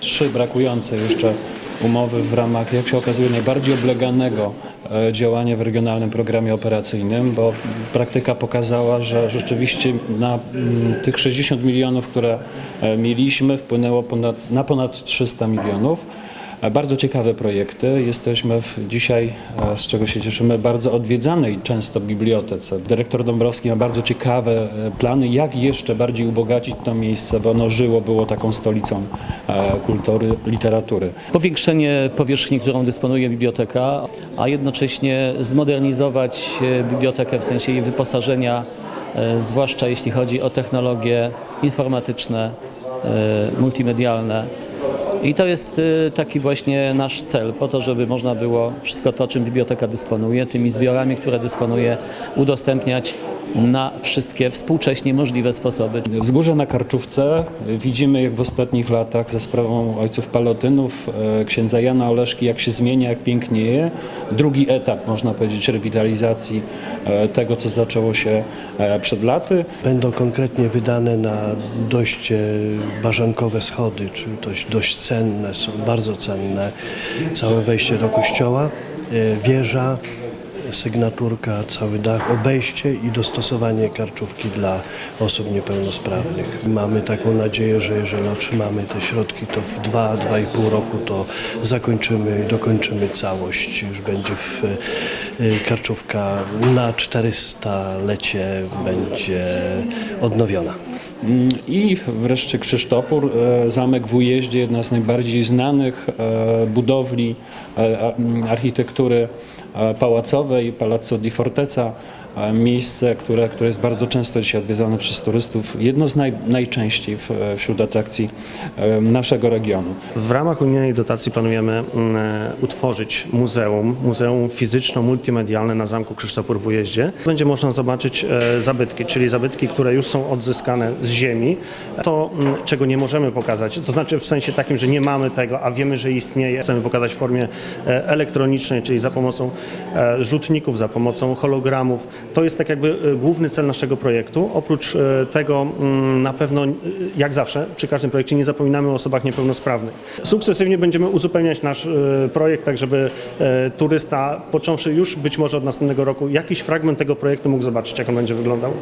Trzy brakujące jeszcze umowy w ramach, jak się okazuje, najbardziej obleganego e, działania w regionalnym programie operacyjnym, bo praktyka pokazała, że rzeczywiście na mm, tych 60 milionów, które e, mieliśmy, wpłynęło ponad, na ponad 300 milionów. E, Bardzo ciekawe projekty. Jesteśmy w, dzisiaj, e, z czego się cieszymy, bardzo odwiedzanej często bibliotece. Dyrektor Dąbrowski ma bardzo ciekawe e, plany, jak jeszcze bardziej ubogacić to miejsce, bo ono żyło, było taką stolicą kultury, literatury. Powiększenie powierzchni, którą dysponuje biblioteka, a jednocześnie zmodernizować bibliotekę w sensie jej wyposażenia, zwłaszcza jeśli chodzi o technologie informatyczne, multimedialne. I to jest e, taki właśnie nasz cel, po to, żeby można było wszystko to, czym biblioteka dysponuje, tymi zbiorami, które dysponuje, udostępniać na wszystkie współcześnie możliwe sposoby. Wzgórze na Karczówce y, widzimy, jak w ostatnich latach za sprawą ojców Palotynów, e, księdza Jana Oleszki, jak się zmienia, jak pięknieje. Drugi etap, można powiedzieć, rewitalizacji e, tego, co zaczęło się e, przed laty. Będą konkretnie wydane na dość bażankowe schody, czyli dość, dość cenne, są bardzo cenne. Całe wejście do kościoła, e, wieża, sygnaturka, cały dach, obejście i dostosowanie karczówki dla osób niepełnosprawnych. Mamy taką nadzieję, że jeżeli otrzymamy te środki, to w 2-2,5 roku to zakończymy i dokończymy całość. Już będzie w, e, karczówka na 400-lecie będzie odnowiona. I wreszcie Krzysztopór, e, zamek w Ujeździe, jedna z najbardziej znanych e, budowli e, architektury pałacowej, Palazzo di Fortezza. Miejsce, które, które jest bardzo często dzisiaj odwiedzane przez turystów, jedno z naj, najczęściej w, wśród atrakcji naszego regionu. W ramach unijnej dotacji planujemy mm, e, utworzyć muzeum, muzeum fizyczno-multimedialne na Zamku Krzysztopór w Ujeździe. Będzie można zobaczyć e, zabytki, czyli zabytki, które już są odzyskane z ziemi. To, mm, czego nie możemy pokazać, to znaczy w sensie takim, że nie mamy tego, a wiemy, że istnieje. Chcemy pokazać w formie e, elektronicznej, czyli za pomocą rzutników, za pomocą hologramów. To jest tak jakby e, główny cel naszego projektu. Oprócz e, tego mm, na pewno, e, jak zawsze, przy każdym projekcie nie zapominamy o osobach niepełnosprawnych. Sukcesywnie będziemy uzupełniać nasz projekt, tak żeby turysta, począwszy już być może od następnego roku, jakiś fragment tego projektu mógł zobaczyć, jak on będzie wyglądał.